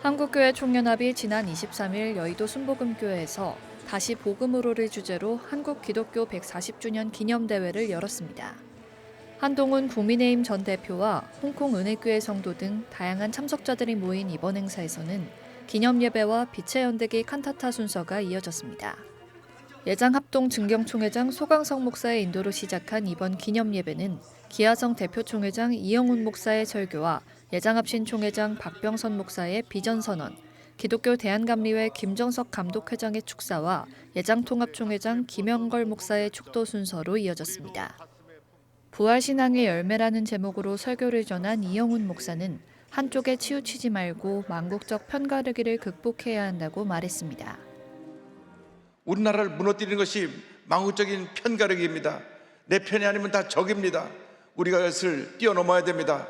한국교회 총연합이 지난 23일 여의도 순복음교회에서 다시 복음으로를 주제로 한국 기독교 140주년 기념대회를 열었습니다. 한동훈 국민의힘 전 대표와 홍콩 은혜교회 성도 등 다양한 참석자들이 모인 이번 행사에서는 기념 예배와 빛의 연대기 칸타타 순서가 이어졌습니다. 예장 합동 증경총회장 소강성 목사의 인도로 시작한 이번 기념 예배는 기아성 대표 총회장 이영훈 목사의 설교와 예장합신 총회장 박병선 목사의 비전 선언, 기독교 대한감리회 김정석 감독회장의 축사와 예장통합총회장 김영걸 목사의 축도 순서로 이어졌습니다. 부활신앙의 열매라는 제목으로 설교를 전한 이영훈 목사는 한쪽에 치우치지 말고 망국적 편가르기를 극복해야 한다고 말했습니다. 우리나라를 무너뜨리는 것이 망국적인 편가르기입니다. 내 편이 아니면 다 적입니다. 우리가 그것을 뛰어넘어야 됩니다.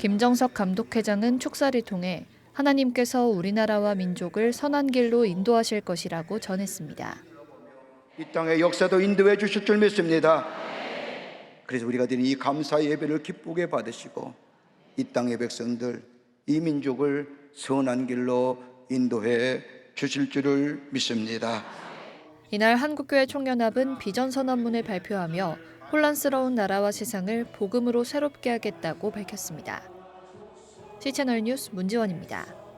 김정석 감독회장은 축사를 통해 하나님께서 우리나라와 민족을 선한 길로 인도하실 것이라고 전했습니다. 이 땅의 역사도 인도해 주실 줄 믿습니다. 그래서 우리가 드린 이 감사 예배를 기쁘게 받으시고 이 땅의 백성들, 이 민족을 선한 길로 인도해 주실 줄을 믿습니다. 이날 한국교회 총연합은 비전 선언문을 발표하며 혼란스러운 나라와 세상을 복음으로 새롭게 하겠다고 밝혔습니다. 시채널 뉴스 문지원입니다.